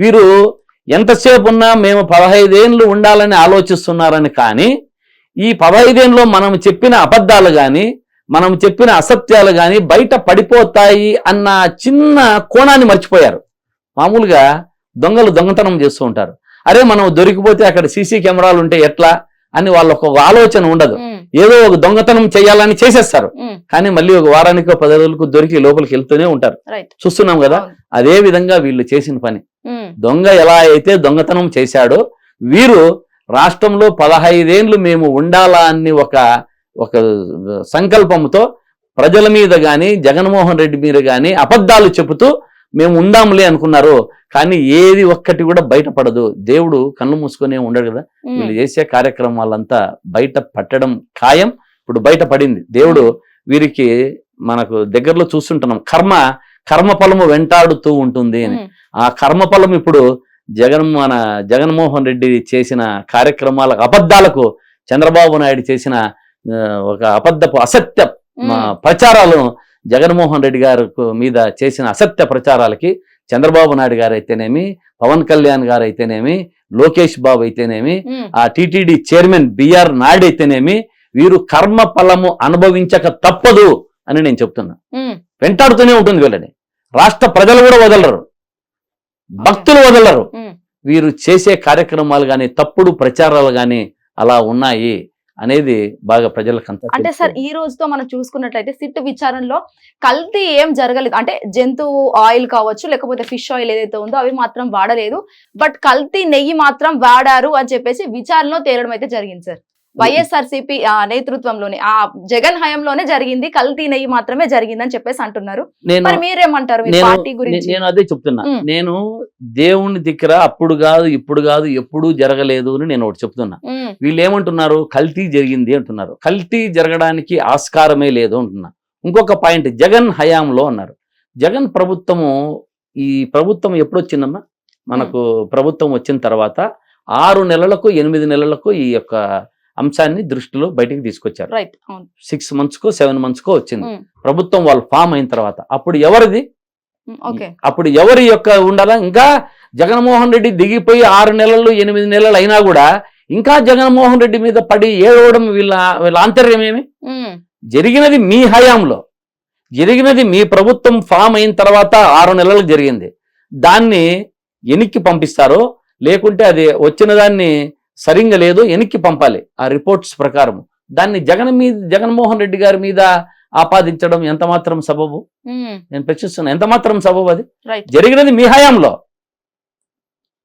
వీరు ఎంతసేపు ఉన్నా మేము పదహైదేళ్ళు ఉండాలని ఆలోచిస్తున్నారని కానీ ఈ పదహైదేళ్ళలో మనం చెప్పిన అబద్ధాలు కానీ మనం చెప్పిన అసత్యాలు కానీ బయట పడిపోతాయి అన్న చిన్న కోణాన్ని మర్చిపోయారు. మామూలుగా దొంగలు దొంగతనం చేస్తూ ఉంటారు. అరే మనం దొరికిపోతే అక్కడ సీసీ కెమెరాలు ఉంటే ఎట్లా అని వాళ్ళకు ఒక ఆలోచన ఉండదు. ఏదో ఒక దొంగతనం చేయాలని చేసేస్తారు. కానీ మళ్ళీ ఒక వారానికో పది రోజులకు దొరికి లోపలికి వెళ్తూనే ఉంటారు. చూస్తున్నాం కదా. అదే విధంగా వీళ్ళు చేసిన పని. దొంగ ఎలా అయితే దొంగతనం చేశాడో వీరు రాష్ట్రంలో పదహైదేండ్లు మేము ఉండాలా అని ఒక ఒక సంకల్పంతో ప్రజల మీద గాని జగన్మోహన్ రెడ్డి మీద గాని అబద్ధాలు చెబుతూ మేము ఉందాంలే అనుకున్నారు. కానీ ఏది ఒక్కటి కూడా బయటపడదు. దేవుడు కళ్ళు మూసుకునే ఉండడు కదా. వీళ్ళు చేసే కార్యక్రమాలంతా బయట పట్టడం ఖాయం. ఇప్పుడు బయట పడింది దేవుడు వీరికి మనకు దగ్గరలో చూస్తుంటున్నాం. కర్మ కర్మ ఫలము వెంటాడుతూ ఉంటుంది అని. ఆ కర్మఫలం ఇప్పుడు జగన్ మన జగన్మోహన్ రెడ్డి చేసిన కార్యక్రమాల అబద్ధాలకు చంద్రబాబు నాయుడు చేసిన ఒక అబద్ధపు అసత్య ప్రచారాలను జగన్మోహన్ రెడ్డి గారు మీద చేసిన అసత్య ప్రచారాలకి చంద్రబాబు నాయుడు గారు అయితేనేమి పవన్ కళ్యాణ్ గారు అయితేనేమి లోకేష్ బాబు అయితేనేమి ఆ టిటిడి చైర్మన్ బిఆర్ నాయుడు అయితేనేమి వీరు కర్మ ఫలము అనుభవించక తప్పదు అని నేను చెప్తున్నా. వెంటాడుతూనే ఉంటుంది వీళ్ళని. రాష్ట్ర ప్రజలు కూడా వదలరు. భక్తులు వదలరు. వీరు చేసే కార్యక్రమాలు కానీ తప్పుడు ప్రచారాలు కానీ అలా ఉన్నాయి అనేది బాగా ప్రజలకంతా అంటే. సార్ ఈ రోజుతో మనం చూసుకున్నట్లయితే సిట్ విచారణలో కల్తీ ఏం జరగలేదు. అంటే జంతువు ఆయిల్ కావచ్చు లేకపోతే ఫిష్ ఆయిల్ ఏదైతే ఉందో అవి మాత్రం వాడలేదు. బట్ కల్తీ నెయ్యి మాత్రం వాడారు అని చెప్పేసి విచారణలో తేలడం అయితే జరిగింది సార్. వైఎస్ఆర్సీపీ నేతృత్వంలోనే ఆ జగన్ హయాంలోనే జరిగింది. కల్తీ నెయ్యి మాత్రమే జరిగింది అని చెప్పేసి అంటున్నారు. నేను మరి మీరేమంటారు నేను పార్టీ గురించి? నేను అదే చెప్తున్నా. నేను దేవుని దగ్గర అప్పుడు కాదు ఇప్పుడు కాదు ఎప్పుడు జరగలేదు అని నేను ఒకటి చెప్తున్నా. వీళ్ళు ఏమంటున్నారు కల్తీ జరిగింది అంటున్నారు. కల్తీ జరగడానికి ఆస్కారమే లేదు అంటున్నా. ఇంకొక పాయింట్ జగన్ హయాంలో అన్నారు. జగన్ ప్రభుత్వము ఈ ప్రభుత్వం ఎప్పుడు వచ్చిందమ్మా మనకు ప్రభుత్వం వచ్చిన తర్వాత ఆరు నెలలకు ఎనిమిది నెలలకు ఈ యొక్క అంశాన్ని దృష్టిలో బయటికి తీసుకొచ్చారు. సిక్స్ మంత్స్ కో సెవెన్ మంత్స్ కో వచ్చింది. ప్రభుత్వం వాళ్ళు ఫామ్ అయిన తర్వాత అప్పుడు ఎవరిది? అప్పుడు ఎవరి యొక్క ఉండాలా? ఇంకా జగన్మోహన్ రెడ్డి దిగిపోయి ఆరు నెలలు ఎనిమిది నెలలు అయినా కూడా ఇంకా జగన్మోహన్ రెడ్డి మీద పడి ఏడవడం వీళ్ళ వీళ్ళ ఆంతర్యం ఏమి? జరిగినది మీ హయాంలో. జరిగినది మీ ప్రభుత్వం ఫామ్ అయిన తర్వాత ఆరు నెలలకు జరిగింది. దాన్ని ఎనిక్కి పంపిస్తారో లేకుంటే అది వచ్చిన దాన్ని సరిగ్గా లేదు ఎనిక్కి పంపాలి ఆ రిపోర్ట్స్ ప్రకారం. దాన్ని జగన్ మీద జగన్మోహన్ రెడ్డి గారి మీద ఆపాదించడం ఎంత మాత్రం సబబు? నేను ప్రశ్నిస్తున్నా ఎంత మాత్రం సబబు అది? జరిగినది మీ హయాంలో.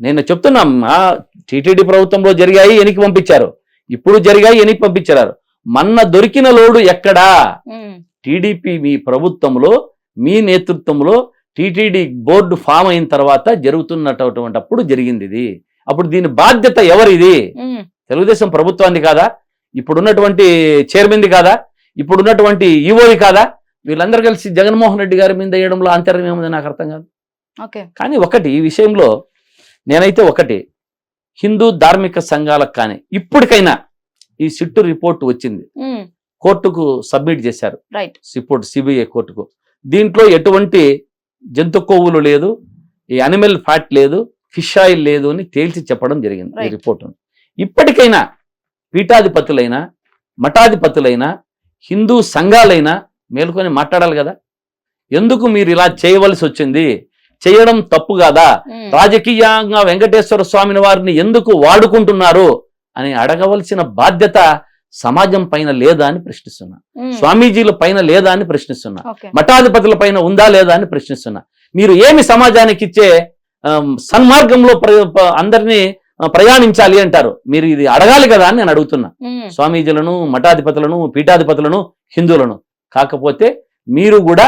నేను చెప్తున్నా మా టీటీడీ ప్రభుత్వంలో జరిగాయి ఎనికి పంపించారు. ఇప్పుడు జరిగాయి ఎనికి పంపించారు మన్న దొరికిన లోడు ఎక్కడా? టీడీపీ మీ ప్రభుత్వంలో మీ నేతృత్వంలో టీటీడీ బోర్డు ఫామ్ అయిన తర్వాత జరుగుతున్నటువంటి అప్పుడు జరిగింది ఇది. అప్పుడు దీని బాధ్యత ఎవరిది? తెలుగుదేశం ప్రభుత్వాన్ని కాదా? ఇప్పుడున్నటువంటి చైర్మన్ది కాదా? ఇప్పుడున్నటువంటి ఈవోది కాదా? వీళ్ళందరూ కలిసి జగన్మోహన్ రెడ్డి గారి మీద వేయడంలో ఆంతర్యం ఏముంది నాకు అర్థం కాదు. ఓకే. కానీ ఒకటి ఈ విషయంలో నేనైతే ఒకటి. హిందూ ధార్మిక సంఘాలకు కానీ ఇప్పటికైనా ఈ సిట్టు రిపోర్ట్ వచ్చింది. కోర్టుకు సబ్మిట్ చేశారు. రైట్. రిపోర్ట్ సిబిఐ కోర్టుకు. దీంట్లో ఎటువంటి జంతు కొవ్వులు లేదు. ఈ అనిమల్ ఫ్యాట్ లేదు. ఫిష్ ఆయిల్ లేదు అని తేల్చి చెప్పడం జరిగింది ఈ. రిపోర్ట్. ఇప్పటికైనా పీఠాధిపతులైనా మఠాధిపతులైనా హిందూ సంఘాలైనా మేలుకొని మాట్లాడాలి కదా. ఎందుకు మీరు ఇలా చేయవలసి వచ్చింది? చేయడం తప్పు కాదా? ఉమ్, రాజకీయంగా వెంకటేశ్వర స్వామిని వారిని ఎందుకు వాడుకుంటున్నారు? అని అడగవలసిన బాధ్యత సమాజం పైన లేదా అని ప్రశ్నిస్తున్నా. ఉమ్, స్వామీజీల పైన లేదా అని ప్రశ్నిస్తున్నా. మఠాధిపతుల పైన ఉందా లేదా అని ప్రశ్నిస్తున్నా. మీరు ఏమి సమాజానికి ఇచ్చే సన్మార్గంలో అందరినీ ప్రయాణించాలి అంటారు. మీరు ఇది అడగాలి కదా అని నేను అడుగుతున్నా. స్వామీజీలను మఠాధిపతులను పీఠాధిపతులను హిందువులను. కాకపోతే మీరు కూడా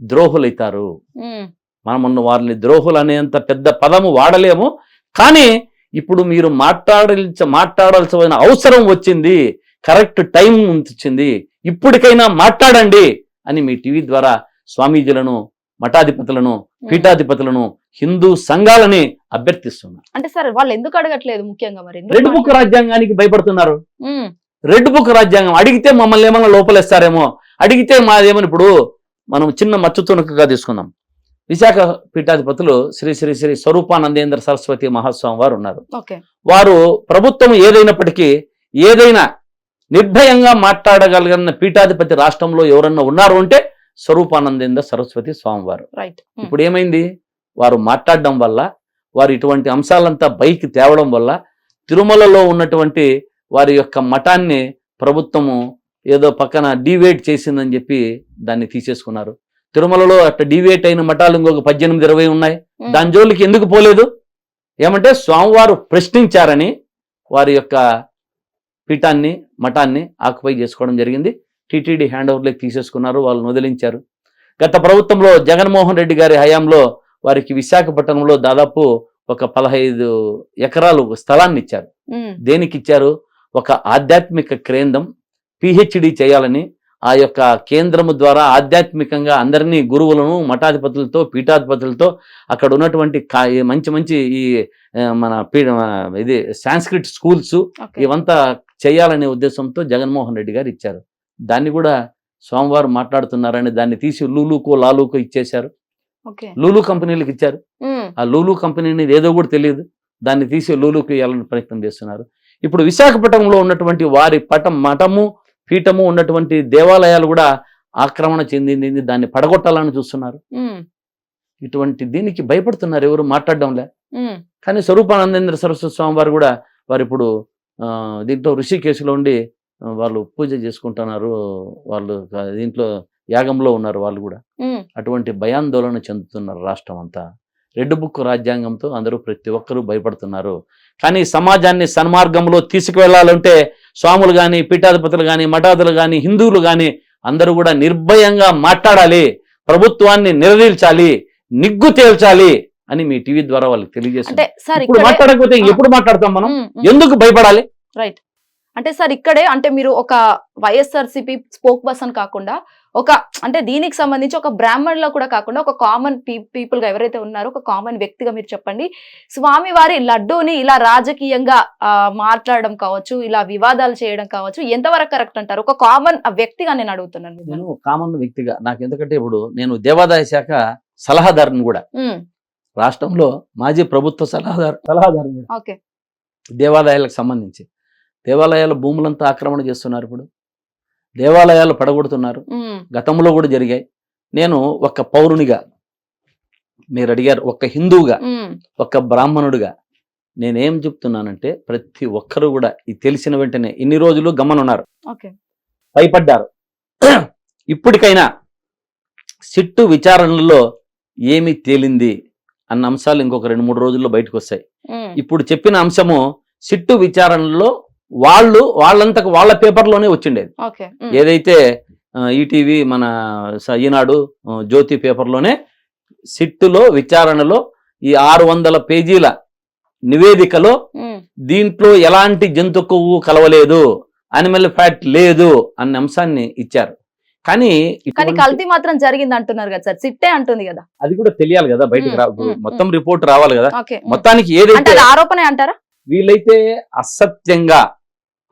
ద్రోహులైతారు. ఉమ్, మనం వారిని ద్రోహులు అనేంత పెద్ద పదము వాడలేము. కానీ ఇప్పుడు మీరు మాట్లాడాల్సి మాట్లాడాల్సిన అవసరం వచ్చింది. కరెక్ట్ టైం వచ్చింది ఇప్పటికైనా మాట్లాడండి అని మీ టీవీ ద్వారా స్వామీజీలను మఠాధిపతులను పీఠాధిపతులను హిందూ సంఘాలని అభ్యర్థిస్తున్నా అంటే సార్ వాళ్ళు ఎందుకు అడగట్లేదు ముఖ్యంగా మరి? రెడ్ బుక్ రాజ్యాంగానికి భయపడుతున్నారు. రెడ్ బుక్ రాజ్యాంగం అడిగితే మమ్మల్ని ఏమన్నా లోపలేస్తారేమో అడిగితే మాదేమని ఇప్పుడు మనం చిన్న మచ్చు తుణుకగా తీసుకుందాం. విశాఖ పీఠాధిపతులు శ్రీ శ్రీ శ్రీ స్వరూపానందేంద్ర సరస్వతి మహాస్వామి వారు ఉన్నారు. వారు ప్రభుత్వం ఏదైనప్పటికీ ఏదైనా నిర్భయంగా మాట్లాడగలిగిన పీఠాధిపతి రాష్ట్రంలో ఎవరన్నా ఉన్నారు అంటే స్వరూపానందేంద్ర సరస్వతి స్వామివారు. రైట్ ఇప్పుడు ఏమైంది వారు మాట్లాడడం వల్ల వారు ఇటువంటి అంశాలంతా బైక్ తేవడం వల్ల తిరుమలలో ఉన్నటువంటి వారి యొక్క మఠాన్ని ప్రభుత్వము ఏదో పక్కన డివేట్ చేసిందని చెప్పి దాన్ని తీసేసుకున్నారు. తిరుమలలో అట్లా డివేట్ అయిన మఠాలు ఇంకొక పద్దెనిమిది ఇరవై ఉన్నాయి. దాని జోలికి ఎందుకు పోలేదు? ఏమంటే స్వామివారు ప్రశ్నించారని వారి యొక్క పీఠాన్ని మఠాన్ని ఆక్యుపై చేసుకోవడం జరిగింది. టీటీడీ హ్యాండ్ ఓవర్లోకి తీసేసుకున్నారు వాళ్ళని వదిలించారు. గత ప్రభుత్వంలో జగన్మోహన్ రెడ్డి గారి హయాంలో వారికి విశాఖపట్నంలో దాదాపు ఒక పదహైదు ఎకరాలు స్థలాన్ని ఇచ్చారు. దేనికి ఇచ్చారు? ఒక ఆధ్యాత్మిక కేంద్రం పిహెచ్డి చేయాలని ఆ యొక్క కేంద్రము ద్వారా ఆధ్యాత్మికంగా అందరినీ గురువులను మఠాధిపతులతో పీఠాధిపతులతో అక్కడ ఉన్నటువంటి మంచి మంచి ఈ మన ఇది సాంస్క్రిట్ స్కూల్స్ ఇవంతా చేయాలనే ఉద్దేశంతో జగన్మోహన్ రెడ్డి గారు ఇచ్చారు. దాన్ని కూడా సోమవారం మాట్లాడుతున్నారని దాన్ని తీసి లూలుకో లాలుకో ఇచ్చేశారు. లూలు కంపెనీలకు ఇచ్చారు. ఆ లూలు కంపెనీని ఏదో కూడా తెలియదు. దాన్ని తీసి లూలుకి ఇవ్వాలని ప్రయత్నం చేస్తున్నారు. ఇప్పుడు విశాఖపట్నంలో ఉన్నటువంటి వారి పటం మఠము పీఠము ఉన్నటువంటి దేవాలయాలు కూడా ఆక్రమణ చెందింది. దాన్ని పడగొట్టాలని చూస్తున్నారు. ఇటువంటి దీనికి భయపడుతున్నారు ఎవరు? మాట్లాడడంలే. కానీ స్వరూపానందేంద్ర సరస్వతి స్వామి వారు కూడా వారు ఇప్పుడు దీంట్లో ఋషికేశులో ఉండి వాళ్ళు పూజ చేసుకుంటున్నారు వాళ్ళు దీంట్లో యాగంలో ఉన్నారు వాళ్ళు కూడా. అటువంటి భయాందోళన చెందుతున్నారు రాష్ట్రం అంతా. రెడ్ బుక్ రాజ్యాంగంతో అందరూ ప్రతి ఒక్కరూ భయపడుతున్నారు. కానీ సమాజాన్ని సన్మార్గంలో తీసుకువెళ్ళాలంటే స్వాములు కానీ పీఠాధిపతులు కానీ మఠాదులు కానీ హిందువులు కానీ అందరూ కూడా నిర్భయంగా మాట్లాడాలి. ప్రభుత్వాన్ని నిలదీల్చాలి నిగ్గు తేల్చాలి అని మీ టీవీ ద్వారా వాళ్ళకి సార్ ఇప్పుడు మాట్లాడకపోతే. ఎప్పుడు మాట్లాడతాం మనం. ఎందుకు భయపడాలి? రైట్. అంటే సార్ ఇక్కడే అంటే మీరు ఒక వైఎస్ఆర్సిపి స్పోక్ పర్సన్ కాకుండా ఒక అంటే దీనికి సంబంధించి ఒక బ్రాహ్మణులో కూడా కాకుండా ఒక కామన్ పీపుల్గా ఎవరైతే ఉన్నారో ఒక కామన్ వ్యక్తిగా మీరు చెప్పండి. స్వామి వారి లడ్డూని ఇలా రాజకీయంగా మాట్లాడడం కావచ్చు ఇలా వివాదాలు చేయడం కావచ్చు ఎంతవరకు కరెక్ట్ అంటారు? ఒక కామన్ వ్యక్తిగా నేను అడుగుతున్నాను. నేను కామన్ వ్యక్తిగా నాకు ఎందుకంటే ఇప్పుడు నేను దేవాదాయ శాఖ సలహాదారుని కూడా. రాష్ట్రంలో మాజీ ప్రభుత్వ సలహాదారు. ఓకే దేవాలయాలకు సంబంధించి. దేవాలయాల భూములంతా ఆక్రమణ చేస్తున్నారు ఇప్పుడు. దేవాలయాలు పడగొడుతున్నారు. గతంలో కూడా జరిగాయి. నేను ఒక పౌరునిగా మీరు అడిగారు ఒక హిందువుగా ఒక బ్రాహ్మణుడిగా నేనేం చెప్తున్నానంటే ప్రతి ఒక్కరూ కూడా ఇది తెలిసిన వెంటనే ఇన్ని రోజులు గమ్మనున్నారు ఓకే. భయపడ్డారు. ఇప్పటికైనా సిట్టు విచారణలో ఏమి తేలింది అన్న అంశాలు ఇంకొక రెండు మూడు రోజుల్లో బయటకు వస్తాయి ఇప్పుడు చెప్పిన అంశము సిట్టు విచారణలో వాళ్ళు వాళ్ళంతకు వాళ్ళ పేపర్లోనే వచ్చిండేది. ఏదైతే ఈటీవీ మన ఈనాడు జ్యోతి పేపర్లోనే సిట్టులో విచారణలో ఈ ఆరు వందల పేజీల నివేదికలో దీంట్లో ఎలాంటి జంతు కొవ్వు కలవలేదు అనిమల్ ఫ్యాట్ లేదు అన్న అంశాన్ని ఇచ్చారు. కానీ కానీ కల్తీ మాత్రం జరిగింది అంటున్నారు కదా సార్ సిట్టే అంటుంది కదా. అది కూడా తెలియాలి కదా బయటికి రా మొత్తం రిపోర్ట్ రావాలి కదా. మొత్తానికి అంటే ఏదైతే ఆరోపణ అంటారా? వీలైతే అసత్యంగా